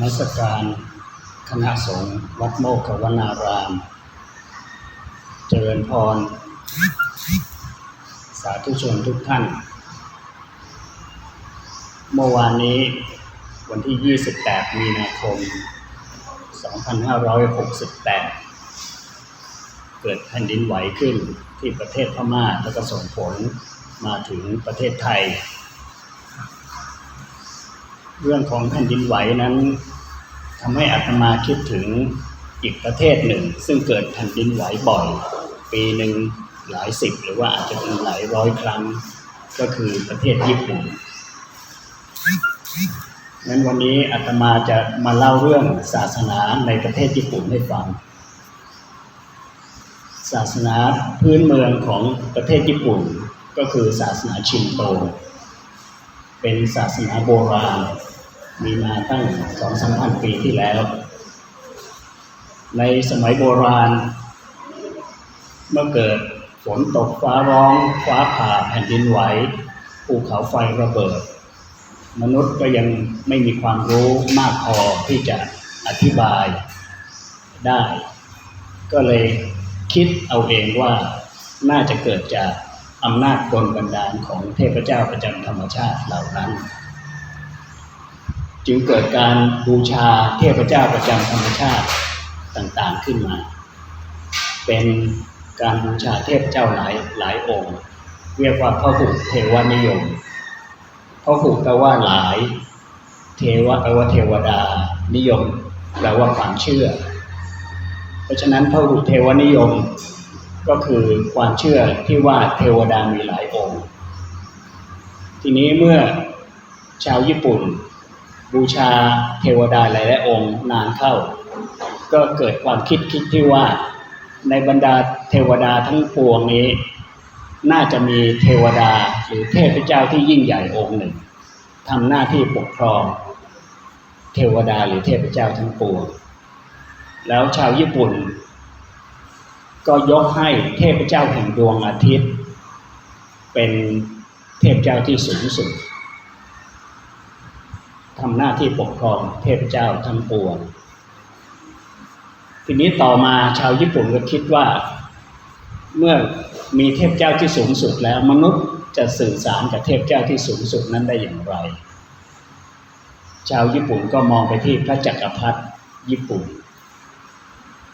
มัสการคณะสงฆ์วัดโมกขวนาราม เจริญพร สาธุชนทุกท่าน เมื่อวานนี้วันที่ 28 มีนาคม 2568 เกิดแผ่นดินไหวขึ้นที่ประเทศพม่าแล้วก็ส่งผลมาถึงประเทศไทย เรื่องของแผ่นดินไหวนั้นทำให้อาตมาคิดถึงอีกประเทศหนึ่ง ซึ่งเกิดแผ่นดินไหวบ่อย ปีหนึ่งหลายสิบหรือว่าอาจจะเป็นหลายร้อยครั้ง ก็คือประเทศญี่ปุ่นงั้นวันนี้อาตมาจะมาเล่าเรื่องศาสนาในประเทศญี่ปุ่นให้ฟัง ศาสนาพื้นเมืองของประเทศญี่ปุ่น ก็คือศาสนาชินโต เป็นศาสนาโบราณ มีมาตั้งสองสามพันปีที่แล้ว ในสมัยโบราณ เมื่อเกิดฝนตกฟ้าร้อง ฟ้าผ่าแผ่นดินไหวภูเขาไฟระเบิด มนุษย์ก็ยังไม่มีความรู้มากพอที่จะอธิบายได้ ก็เลยคิดเอาเองว่าน่าจะเกิดจากอำนาจกลบันดาลของเทพเจ้าประจำธรรมชาติเหล่านั้น จึงเกิดการบูชาเทพเจ้าประจำธรรมชาติต่างๆขึ้นมา เป็นการบูชาเทพเจ้าหลายหลายองค์ เรียกว่าพระหุเทวนิยมพระหุแปลว่าหลาย เทวะแปลว่าเทวดา นิยมแปลว่าความเชื่อ เพราะฉะนั้นพระหุเทวนิยมก็คือความเชื่อที่ว่าเทวดามีหลายองค์ ทีนี้เมื่อชาวญี่ปุ่น บูชาเทวดาหลายๆองค์นานเข้า ก็เกิดความคิดคิดที่ว่าในบรรดาเทวดาทั้งปวงนี้ น่าจะมีเทวดาหรือเทพเจ้าที่ยิ่งใหญ่องค์หนึ่งทำหน้าที่ปกครอง เทวดาหรือเทพเจ้าทั้งปวง แล้วชาวญี่ปุ่น ก็ยกให้เทพเจ้าแห่งดวงอาทิตย์ เป็นเทพเจ้าที่สูงสุด ทำหน้าที่ปกครองเทพเจ้าทั้งปวง ทีนี้ต่อมาชาวญี่ปุ่นก็คิดว่า เมื่อมีเทพเจ้าที่สูงสุดแล้วมนุษย์จะสื่อสารกับเทพเจ้าที่สูงสุดนั้นได้อย่างไร ชาวญี่ปุ่นก็มองไปที่พระจักรพรรดิญี่ปุ่น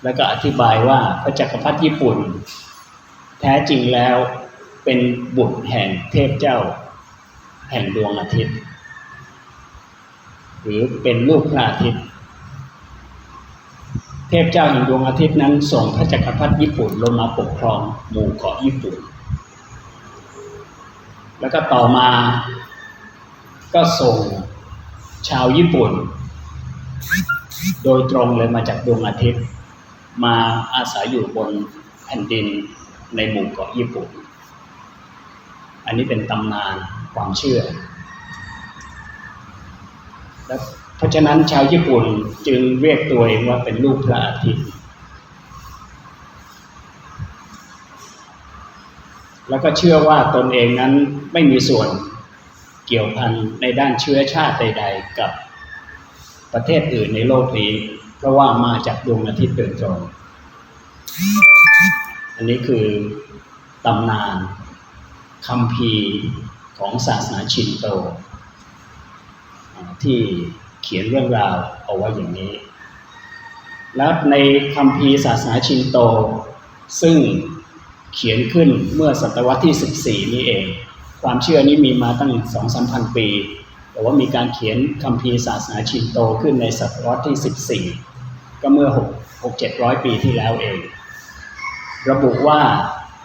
แล้วก็อธิบายว่าพระจักรพรรดิญี่ปุ่น แท้จริงแล้วเป็นบุตรแห่งเทพเจ้า แห่งดวงอาทิตย์ รือเป็นลูกพระอาทิตย์ เทพเจ้าแห่งดวงอาทิตย์นั้นส่งพระจักรพรรดิญี่ปุ่นลงมาปกครองหมู่เกาะญี่ปุ่น แล้วก็ต่อมาก็ส่งชาวญี่ปุ่น โดยตรงเลยมาจากดวงอาทิตย์ มาอาศัยอยู่บนแผ่นดินในหมู่เกาะญี่ปุ่น อันนี้เป็นตำนานความเชื่อ เพราะฉะนั้นชาวญี่ปุ่นจึงเรียกตัวเองว่าเป็นลูกพระอาทิตย์ แล้วก็เชื่อว่าตนเองนั้นไม่มีส่วนเกี่ยวพันในด้านเชื้อชาติใด ๆ กับประเทศอื่นในโลกนี้ เพราะว่ามาจากดวงอาทิตย์โดยตรงอันนี้คือตำนานคำพีของศาสนาชินโต ที่เขียนเรื่องราวเอาไว้อย่างนี้ แล้วในคำพีศาสนาชินโต ซึ่งเขียนขึ้นเมื่อศตวรรษที่ 14 นี้เอง ความเชื่อนี้มีมาตั้งสองสามพันปี แต่ว่ามีการเขียนคำพีศาสนาชินโตขึ้นในศตวรรษที่ 14 ก็เมื่อ6 6 700 ปีที่แล้วเอง ระบุว่า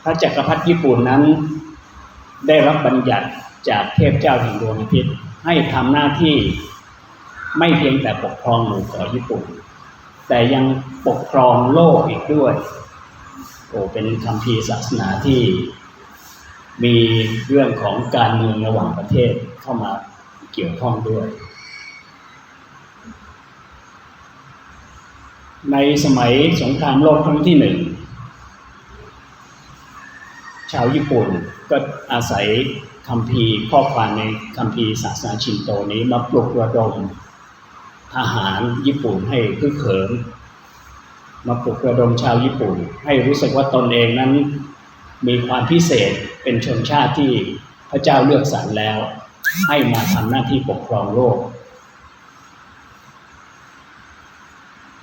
พระจักรพรรดิญี่ปุ่นนั้นได้รับบัญญัติจากเทพเจ้าแห่งดวงอาทิตย์ ให้ทำหน้าที่ไม่เพียงแต่ปกครองหมู่เกาะญี่ปุ่น แต่ยังปกครองโลกอีกด้วย โอ้เป็นคำพีร์ศาสนาที่มีเรื่องของการเมืองระหว่างประเทศเข้ามาเกี่ยวข้องด้วย ในสมัยสงครามโลกครั้งที่หนึ่ง ชาวญี่ปุ่นก็อาศัย คำพีข้อความในคำพีศาสนาชินโตนี้มาปลุกระดมทหารญี่ปุ่นให้พึกเขิมมาปลุกระดมชาวญี่ปุ่น ให้รู้สึกว่าตนเองนั้นมีความพิเศษเป็นชนชาติที่พระเจ้าเลือกสรรแล้ว ให้มาทำหน้าที่ปกครองโลก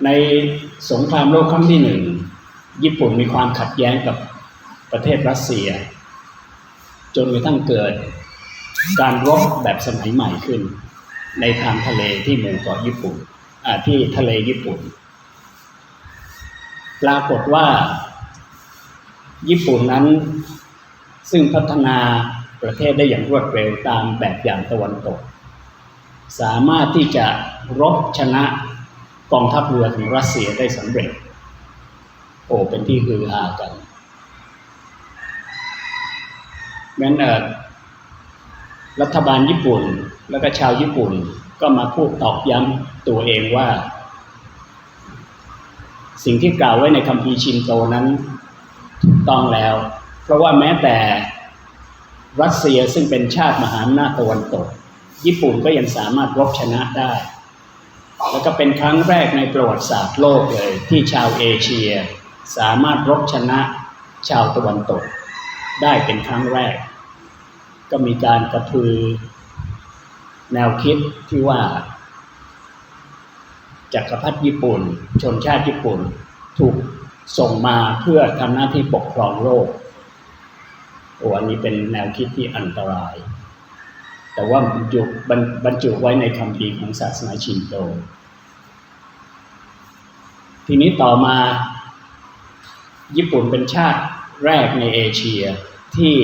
ในสงครามโลกครั้งที่หนึ่งญี่ปุ่นมีความขัดแย้งกับประเทศรัสเซีย จนกระทั่งเกิด การรบแบบสมัยใหม่ขึ้น ในทางทะเลที่หมู่เกาะญี่ปุ่นที่ทะเลญี่ปุ่น ปรากฏว่า ญี่ปุ่นนั้น ซึ่งพัฒนาประเทศได้อย่างรวดเร็วตามแบบอย่างตะวันตก สามารถที่จะรบชนะกองทัพเรือของรัสเซียได้สำเร็จ โอ้เป็นที่ฮือฮากัน แม้นรัฐบาลญี่ปุ่น แล้วก็ชาวญี่ปุ่นก็มาพูดตอกย้ำตัวเองว่า สิ่งที่กล่าวไว้ในคัมภีชินโตนั้นถูกต้องแล้ว เพราะว่าแม้แต่รัสเซียซึ่งเป็นชาติมหาอำนาจตะวันตก ญี่ปุ่นก็ยังสามารถรบชนะได้ แล้วก็เป็นครั้งแรกในประวัติศาสตร์โลกเลย ที่ชาวเอเชีย สามารถรบชนะชาวตะวันตก ได้เป็นครั้งแรก ก็มีการกระพือแนวคิดที่ว่าจักรพรรดิญี่ปุ่น ชนชาติญี่ปุ่นถูกส่งมาเพื่อทำหน้าที่ปกครองโลกโอ้อันนี้เป็นแนวคิดที่อันตราย แต่ว่าบรรจุบรรจุไว้ในคำพีของศาสนาชินโต ทีนี้ต่อมา ญี่ปุ่นเป็นชาติ แรกในเอเชียที่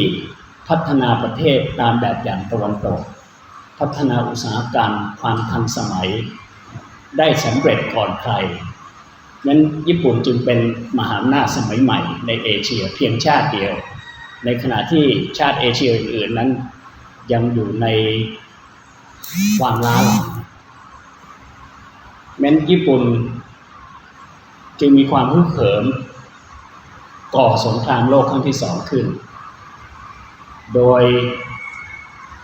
พัฒนาประเทศตามแบบอย่างตะวันตก พัฒนาอุตสาหกรรมความทันสมัย ได้สำเร็จก่อนใครนั้นญี่ปุ่นจึงเป็นมหาอำนาจสมัยใหม่ในเอเชียเพียงชาติเดียว ในขณะที่ชาติเอเชียอื่นๆนั้นยังอยู่ในความล้าหลังแม้นญี่ปุ่นจึงมีความฮึกเหิม ก่อสงครามโลกครั้งที่สองขึ้น โดย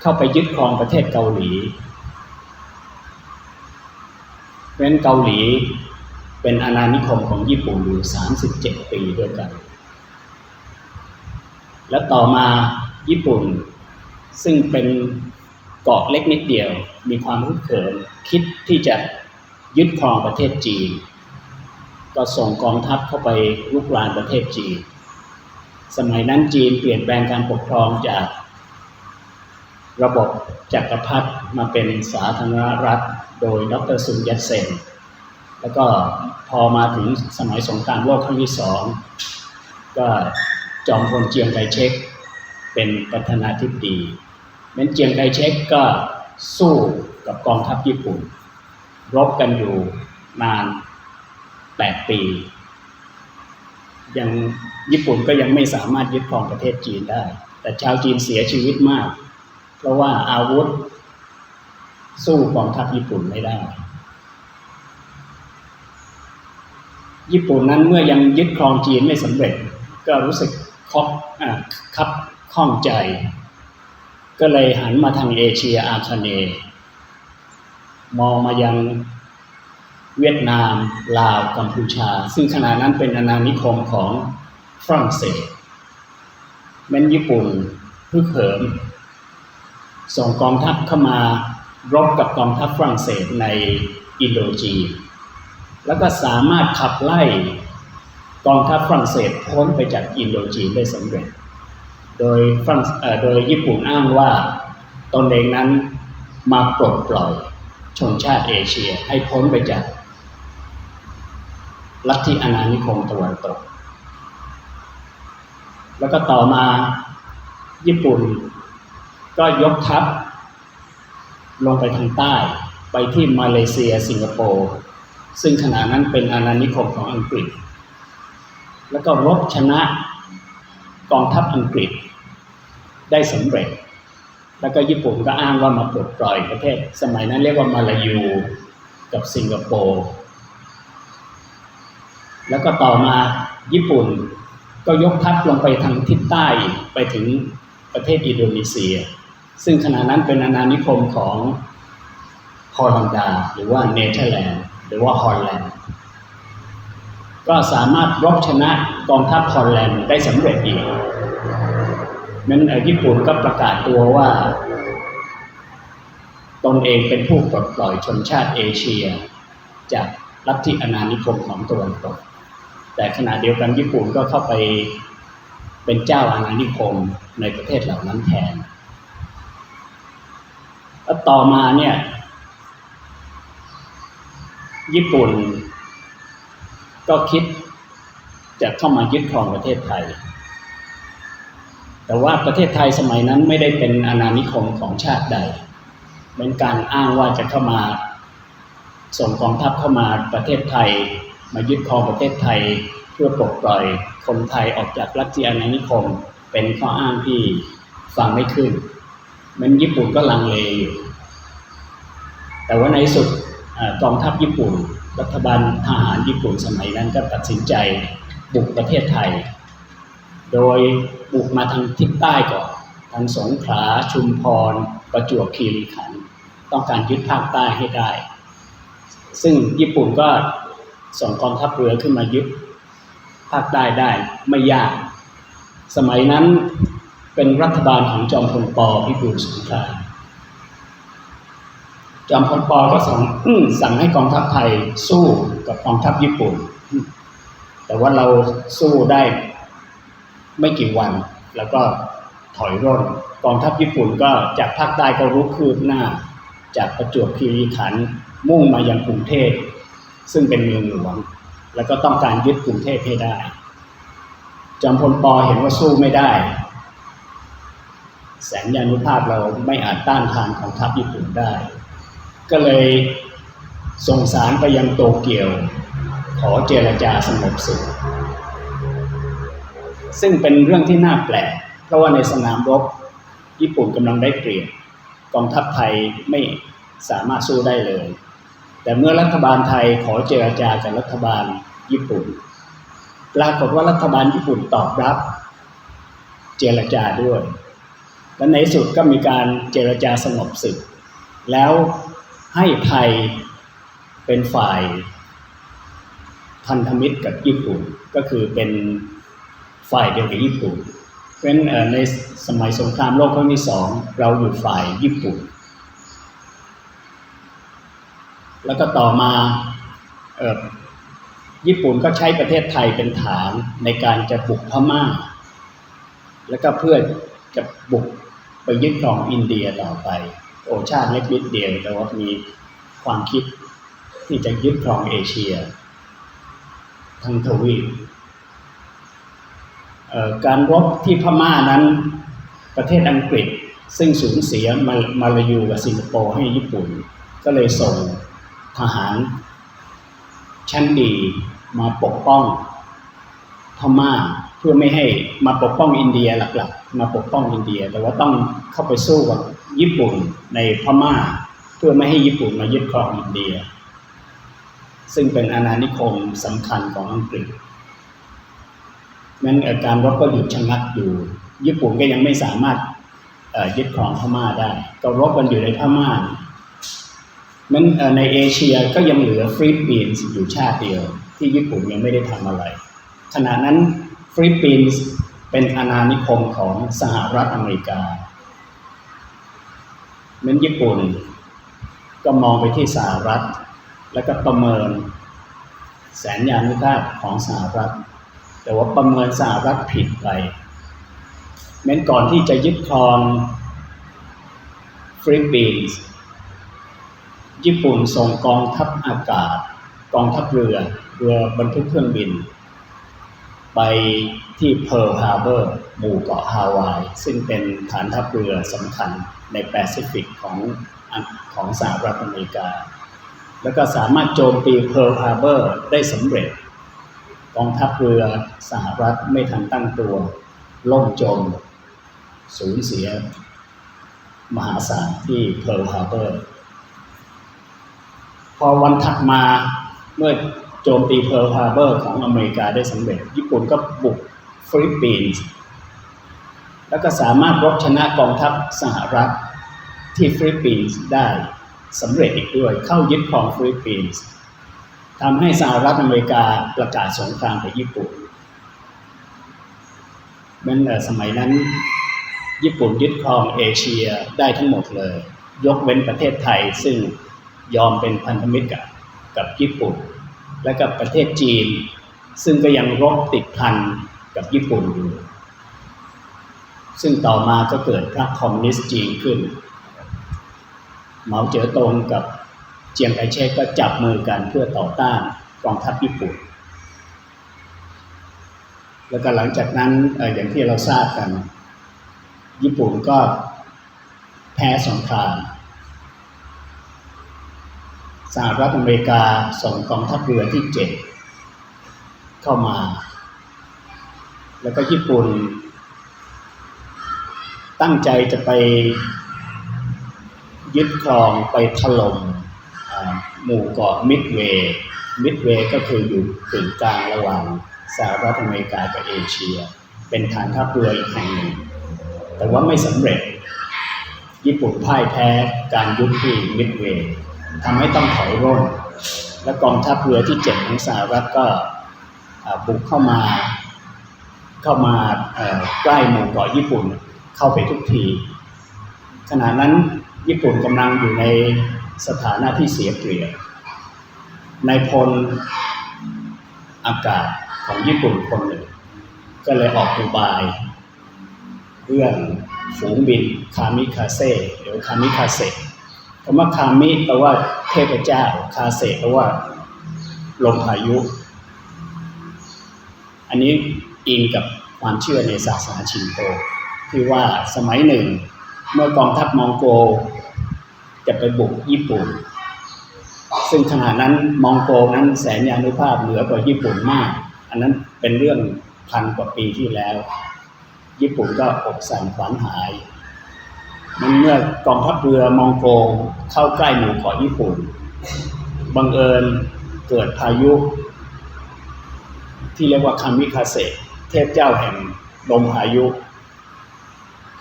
เข้าไปยึดครองประเทศเกาหลี เพราะนั้นเกาหลีเป็นอาณานิคมของญี่ปุ่นอยู่ 37 ปีด้วยกัน และต่อมาญี่ปุ่นซึ่งเป็นเกาะเล็กนิดเดียว มีความฮึกเหิมคิดที่จะยึดครองประเทศจีน ก็ส่งกองทัพเข้าไปลุกรานประเทศจีน สมัยนั้นจีนเปลี่ยนแปลงการปกครองจากระบบจักรพรรดิมาเป็นสาธารณรัฐโดยดรซุนยัตเซน แล้วก็พอมาถึงสมัยสงครามโลกครั้งที่สองก็จอมพลเจียงไคเชกเป็นประธานาธิบดีเม้นเจียงไคเชกก็สู้กับกองทัพญี่ปุ่น รบกันอยู่นาน 8ปี ยังญี่ปุ่นก็ยังไม่สามารถยึดครองประเทศจีนได้ แต่ชาวจีนเสียชีวิตมาก เพราะว่าอาวุธ สู้กองทัพญี่ปุ่นไม่ได้ ญี่ปุ่นนั้นเมื่อยังยึดครองจีนไม่สำเร็จ ก็รู้สึกคอบคับข้องใจ ก็เลยหันมาทางเอเชียอาคเนย์มองมายัง เวียดนาม ลาว กัมพูชา ซึ่งขณะนั้นเป็นอาณานิคมของฝรั่งเศสแม้นญี่ปุ่นพึกเหิมส่งกองทัพเข้ามารบกับกองทัพฝรั่งเศสในอินโดจีนแล้วก็สามารถขับไล่กองทัพฝรั่งเศสพ้นไปจากอินโดจีนได้สำเร็จ โดยฝรั่งเออโดยญี่ปุ่นอ้างว่าตนเองนั้นมาปลดปล่อยชนชาติเอเชียให้พ้นไปจาก ลัทธิอาณานิคมตะวันตก แล้วก็ต่อมาญี่ปุ่น ก็ยกทัพ ลงไปทางใต้ไปที่มาเลเซียสิงคโปร์ซึ่งขณะนั้นเป็นอาณานิคมของอังกฤษ แล้วก็รบชนะกองทัพอังกฤษได้สำเร็จ แล้วก็ญี่ปุ่นก็อ้างว่ามาปลดปล่อยประเทศ สมัยนั้นเรียกว่ามาลายูกับสิงคโปร์ แล้วก็ต่อมาญี่ปุ่นก็ยกทัพลงไปทางทิศใต้ไปถึงประเทศอินโดนีเซีย ซึ่งขณะนั้นเป็นอาณานิคมของฮอลันดา หรือว่าเนเธอร์แลนด์หรือว่าฮอลแลนด์ก็สามารถรบชนะกองทัพฮอลแลนด์ได้สำเร็จอีกนั้นญี่ปุ่นก็ประกาศตัวว่า ตนเองเป็นผู้ปลดปล่อยชนชาติเอเชีย จากลัทธิอาณานิคมของตะวันตก แต่ขณะเดียวกันญี่ปุ่นก็เข้าไปเป็นเจ้าอาณานิคมในประเทศเหล่านั้นแทนแล้วต่อมาเนี่ยญี่ปุ่นก็คิดจะเข้ามายึดครองประเทศไทย แต่ว่าประเทศไทยสมัยนั้นไม่ได้เป็นอาณานิคมของชาติใด เป็นการอ้างว่าจะเข้ามาส่งกองทัพเข้ามาประเทศไทย มายึดครองประเทศไทยเพื่อปลดปล่อยคนไทยออกจากลัทธิอาณานิคม เป็นข้ออ้างที่ฟังไม่ขึ้นมันญี่ปุ่นก็ลังเลอยู่แต่ว่าในสุดกองทัพญี่ปุ่น รัฐบาลทหารญี่ปุ่นสมัยนั้นก็ตัดสินใจบุกประเทศไทย โดยบุกมาทางทิศใต้ก่อนทางสงขลาชุมพร ประจวบคีรีขันธ์ต้องการยึดภาคใต้ให้ได้ ซึ่งญี่ปุ่นก็ ส่งกองทัพเรือขึ้นมายึดภาคใต้ได้ไม่ยาก สมัยนั้นเป็นรัฐบาลของจอมพลปพิบูลสงครามจอมพลปก็สั่งสั่งให้กองทัพไทยสู้กับกองทัพญี่ปุ่น แต่ว่าเราสู้ได้ไม่กี่วัน แล้วก็ถอยร่น กองทัพญี่ปุ่นก็จากภาคใต้ก็รุกคืบหน้า จากประจวบคีรีขันธ์มุ่งมายังกรุงเทพ ซึ่งเป็นเมืองหลวงแล้วก็ต้องการยึดกรุงเทพให้ได้ จอมพลปอเห็นว่าสู้ไม่ได้ แสนยานุภาพเราไม่อาจต้านทานของทัพญี่ปุ่นได้ ก็เลยส่งสารไปยังโตเกียว ขอเจรจาสงบสุขซึ่งเป็นเรื่องที่น่าแปลก เพราะว่าในสนามรบญี่ปุ่นกำลังได้เปรียบกองทัพไทยไม่สามารถสู้ได้เลย แต่เมื่อรัฐบาลไทยขอเจรจากับรัฐบาลญี่ปุ่น ปรากฏว่ารัฐบาลญี่ปุ่นตอบรับ เจรจาด้วย และในสุดก็มีการเจรจาสงบศึก แล้วให้ไทยเป็นฝ่ายพันธมิตรกับญี่ปุ่นก็คือเป็นฝ่ายเดียวกับญี่ปุ่น เพราะฉะนั้นในสมัยสงครามโลกครั้งที่สองเราอยู่ฝ่ายญี่ปุ่น แล้วก็ต่อมาญี่ปุ่นก็ใช้ประเทศไทยเป็นฐานในการจะบุกพม่า แล้วก็เพื่อจะบุกไปยึดครองอินเดียต่อไป โอชาติเล็กนิดเดียวแต่ว่ามีความคิดที่จะยึดครองเอเชีย ทั้งทวีปการรบที่พม่านั้นประเทศอังกฤษซึ่งสูญเสียมามาลายูกับสิงคโปร์ให้ญี่ปุ่น ก็เลยส่ง ทหาร ชั้นดีมาปกป้องพม่าเพื่อไม่ให้มาปกป้องอินเดียหลักๆ มาปกป้องอินเดีย แต่ว่าต้องเข้าไปสู้กับญี่ปุ่นในพม่า เพื่อไม่ให้ญี่ปุ่นมายึดครองอินเดีย ซึ่งเป็นอาณานิคมสำคัญของอังกฤษนั้นการรบก็หยุดชะงักอยู่ ญี่ปุ่นก็ยังไม่สามารถยึดครองพม่าได้ ก็รบกันอยู่ในพม่า นั้นในเอเชียก็ยังเหลือฟิลิปปินส์อยู่ชาติเดียว ที่ญี่ปุ่นยังไม่ได้ทำอะไร ขณะนั้นฟิลิปปินส์เป็นอาณานิคมของสหรัฐอเมริกานั้นญี่ปุ่นก็มองไปที่สหรัฐ แล้วก็ประเมินแสนยานุภาพของสหรัฐ แต่ว่าประเมินสหรัฐผิดไปเม้นก่อนที่จะยึดครองฟิลิปปินส์ ญี่ปุ่นส่งกองทัพอากาศ กองทัพเรือเรือบรรทุกเครื่องบิน ไปที่เพิร์ลฮาร์เบอร์หมู่เกาะฮาวาย ซึ่งเป็นฐานทัพเรือสำคัญในแปซิฟิกของของสหรัฐอเมริกา แล้วก็สามารถโจมตีเพิร์ลฮาร์เบอร์ได้สำเร็จ กองทัพเรือสหรัฐไม่ทันตั้งตัว ล่มจม สูญเสีย มหาศาลที่เพิร์ลฮาร์เบอร์ พอวันถัดมาเมื่อโจมตีเพิร์ลฮาร์เบอร์ของอเมริกาได้สำเร็จ ญี่ปุ่นก็บุกฟิลิปปินส์แล้วก็สามารถรบชนะกองทัพสหรัฐที่ฟิลิปปินส์ได้สำเร็จอีกด้วยเข้ายึดครองฟิลิปปินส์ทำให้สหรัฐอเมริกาประกาศสงครามกับญี่ปุ่นเมื่อสมัยนั้น ญี่ปุ่นยึดครองเอเชียได้ทั้งหมดเลย ยกเว้นประเทศไทยซึ่ง ยอมเป็นพันธมิตรกับกับญี่ปุ่น และกับประเทศจีน ซึ่งก็ยังรบติดพันกับญี่ปุ่นอยู่ ซึ่งต่อมาก็เกิดพรรคคอมมิวนิสต์จีนขึ้น เหมาเจ๋อตงกับเจียงไคเชกก็จับมือกันเพื่อต่อต้านกองทัพญี่ปุ่น แล้วก็หลังจากนั้นอย่างที่เราทราบกัน ญี่ปุ่นก็แพ้สงคราม สหรัฐอเมริกาส่งกองทัพเรือที่เจ็ดเข้ามา แล้วก็ญี่ปุ่น ตั้งใจจะไปยึดครองไปถล่มอ่าหมู่เกาะมิดเวย์มิดเวย์ก็คืออยู่กึ่งกลางระหว่างสหรัฐอเมริกากับเอเชีย เป็นฐานทัพเรืออีกแห่งหนึ่ง แต่ว่าไม่สำเร็จ ญี่ปุ่นพ่ายแพ้การยุทธที่มิดเวย์ ทำให้ต้องถอยร่น และกองทัพเรือที่เจ็ดของสหรัฐก็บุกเข้ามาเข้ามาใกล้หมู่เกาะญี่ปุ่นเข้าไปทุกที ขณะนั้นญี่ปุ่นกำลังอยู่ในสถานะที่เสียเปรียบนายพลอากาศของญี่ปุ่นคนหนึ่ง ก็เลยออกอุบายเรื่องฝูงบินคามิคาเซ่หรือคามิคาเซ คำว่าคามิแปลว่าเทพเจ้า คาเซแปลว่าลมพายุ อันนี้อิงกับความเชื่อในศาสนาชินโตที่ว่าสมัยหนึ่ง เมื่อกองทัพมองโก จะไปบุกญี่ปุ่น ซึ่งขณะนั้นมองโกนั้นแสนยานุภาพเหนือกว่าญี่ปุ่นมาก อันนั้นเป็นเรื่องพันกว่าปีที่แล้ว ญี่ปุ่นก็อกสั่นขวัญหาย มันเมื่อกองทัพเรือมองโกเข้าใกล้หมู่เกาะญี่ปุ่น บังเอิญเกิดพายุ ที่เรียกว่าคามิคาเซเทพเจ้าแห่งลมพายุ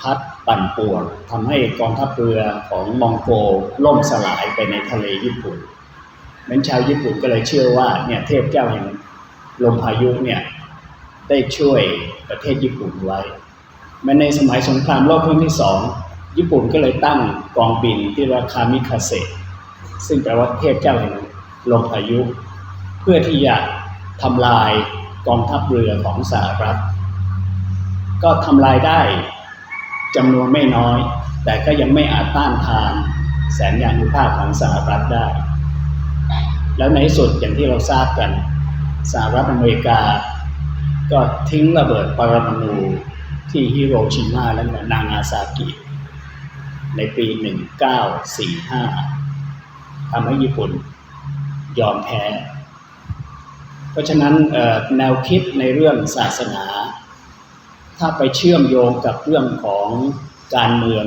พัดปั่นป่วนทำให้กองทัพเรือของมองโกล่มสลายไปในทะเลญี่ปุ่นนั้นชาวญี่ปุ่นก็เลยเชื่อว่าเนี่ยเทพเจ้าแห่งลมพายุเนี่ยได้ช่วยประเทศญี่ปุ่นไว้แม้ในสมัยสงครามโลกครั้งที่สอง ญี่ปุ่นก็เลยตั้งกองบินที่เรียกว่าคามิคาเซซึ่งแปลว่าเทพเจ้าแห่งลมพายุ เพื่อที่จะทำลายกองทัพเรือของสหรัฐ ก็ทำลายได้จำนวนไม่น้อย แต่ก็ยังไม่อาจต้านทานแสนยานุภาพของสหรัฐได้ แล้วในที่สุดอย่างที่เราทราบกัน สหรัฐอเมริกา ก็ทิ้งระเบิดปรมาณูที่ฮิโรชิมาและนางาซากิ ในปี 1945ทำให้ญี่ปุ่นยอมแพ้ เพราะฉะนั้นแนวคิดในเรื่องศาสนา ถ้าไปเชื่อมโยงกับเรื่องของการเมือง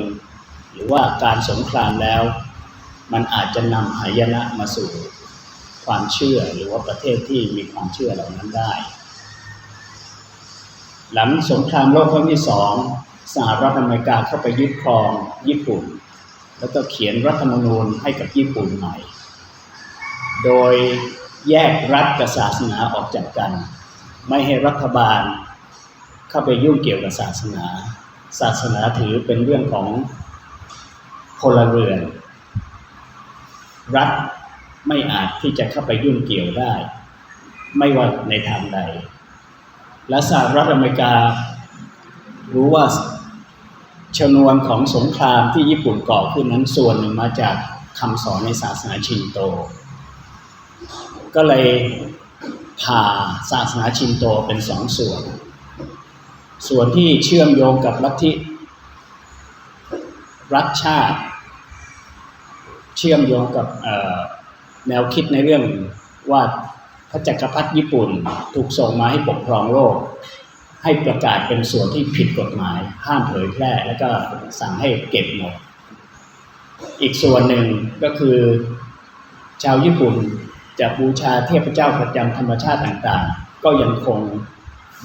หรือว่าการสงครามแล้ว มันอาจจะนำหายนะมาสู่ความเชื่อหรือว่าประเทศที่มีความเชื่อเหล่านั้นได้ หลังสงครามโลกครั้งที่สอง สหรัฐอเมริกาเข้าไปยึดครองญี่ปุ่น แล้วก็เขียนรัฐธรรมนูญให้กับญี่ปุ่นใหม่ โดยแยกรัฐกับศาสนาออกจากกัน ไม่ให้รัฐบาลเข้าไปยุ่งเกี่ยวกับศาสนา ศาสนาถือเป็นเรื่องของพลเรือน รัฐไม่อาจที่จะเข้าไปยุ่งเกี่ยวได้ ไม่ว่าในทางใด และสหรัฐอเมริการู้ว่า ชนวนของสงครามที่ญี่ปุ่นก่อขึ้นนั้นส่วนหนึ่งมาจากคำสอนในศาสนาชินโต ก็เลยผ่าศาสนาชินโตเป็นสองส่วน ส่วนที่เชื่อมโยงกับลัทธิรัฐชาติ เชื่อมโยงกับแนวคิดในเรื่องว่าพระจักรพรรดิญี่ปุ่นถูกส่งมาให้ปกครองโลก ให้ประกาศเป็นส่วนที่ผิดกฎหมาย ห้ามเผยแพร่ แล้วก็สั่งให้เก็บหมด อีกส่วนหนึ่งก็คือ ชาวญี่ปุ่นจะบูชาเทพเจ้าประจำธรรมชาติต่างๆ ก็ยังคง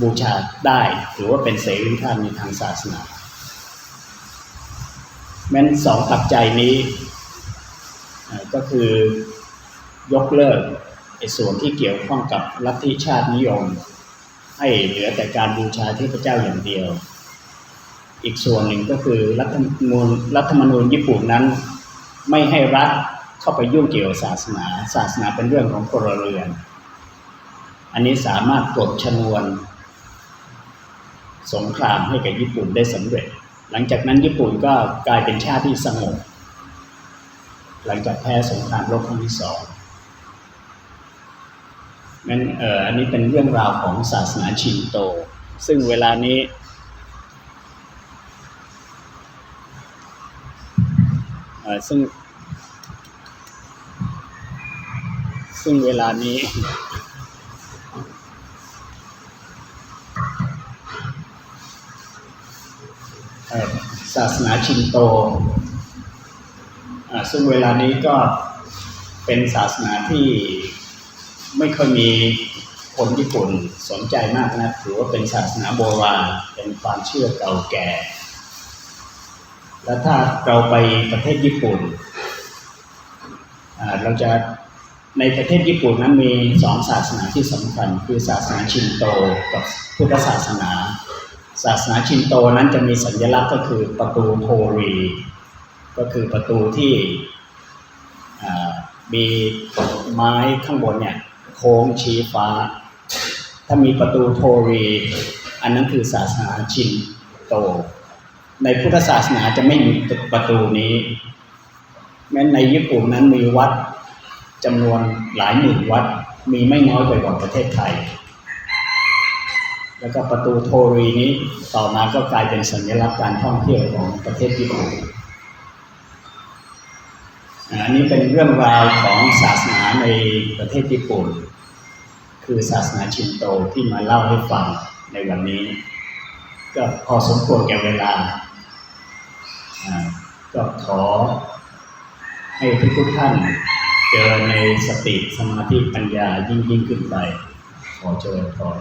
บูชาได้ถือว่าเป็นเสรีภาพในทางศาสนา แม้นสองปัจจัยนี้ ก็คือยกเลิกไอ้ส่วนที่เกี่ยวข้องกับลัทธิชาตินิยม ให้เหลือแต่การบูชาเทพเจ้าอย่างเดียว อีกส่วนหนึ่งก็คือรัฐธรรมนูญรัฐธรรมนูญญี่ปุ่นนั้น ไม่ให้รัฐเข้าไปยุ่งเกี่ยวศาสนา ศาสนาเป็นเรื่องของพลเรือน อันนี้สามารถปลดชนวน สงครามให้กับญี่ปุ่นได้สำเร็จ หลังจากนั้นญี่ปุ่นก็กลายเป็นชาติที่สงบหลังจากแพ้สงครามโลกครั้งที่สอง งั้นเอ่ออันนี้เป็นเรื่องราวของศาสนาชินโต ซึ่งเวลานี้เออซึ่ง ซึ่งเวลานี้เออศาสนาชินโตอ่าซึ่งเวลานี้ก็เป็นศาสนาที่ ไม่ค่อยมีคนญี่ปุ่นสนใจมากนะถือว่าเป็นศาสนาโบราณเป็นความเชื่อเก่าแก่ แล้วถ้าเราไปประเทศญี่ปุ่นเราจะในประเทศญี่ปุ่นนั้นมีสองศาสนาที่สำคัญ คือศาสนาชินโตกับพุทธศาสนา ศาสนาชินโตนั้นจะมีสัญลักษณ์ก็คือประตูโทรี ก็คือประตูที่มีไม้ข้างบนเนี่ย โค้งชี้ฟ้า ถ้ามีประตูโทรีอันนั้นคือศาสนาชินโต ในพุทธศาสนาจะไม่มีประตูนี้ แม้ในญี่ปุ่นนั้นมีวัดจำนวนหลายหมื่นวัด มีไม่น้อยไปกว่าประเทศไทย แล้วก็ประตูโทรีนี้ต่อมาก็กลายเป็นสัญลักษณ์การท่องเที่ยวของประเทศญี่ปุ่นอันนี้เป็นเรื่องราวของศาสนาในประเทศญี่ปุ่น คือศาสนาชินโตที่มาเล่าให้ฟังในวันนี้ ก็พอสมควรแก่เวลา ก็ขอให้ทุกๆท่านเจอในสติสมาธิปัญญายิ่งยิ่งขึ้นไป ขอเจริญพร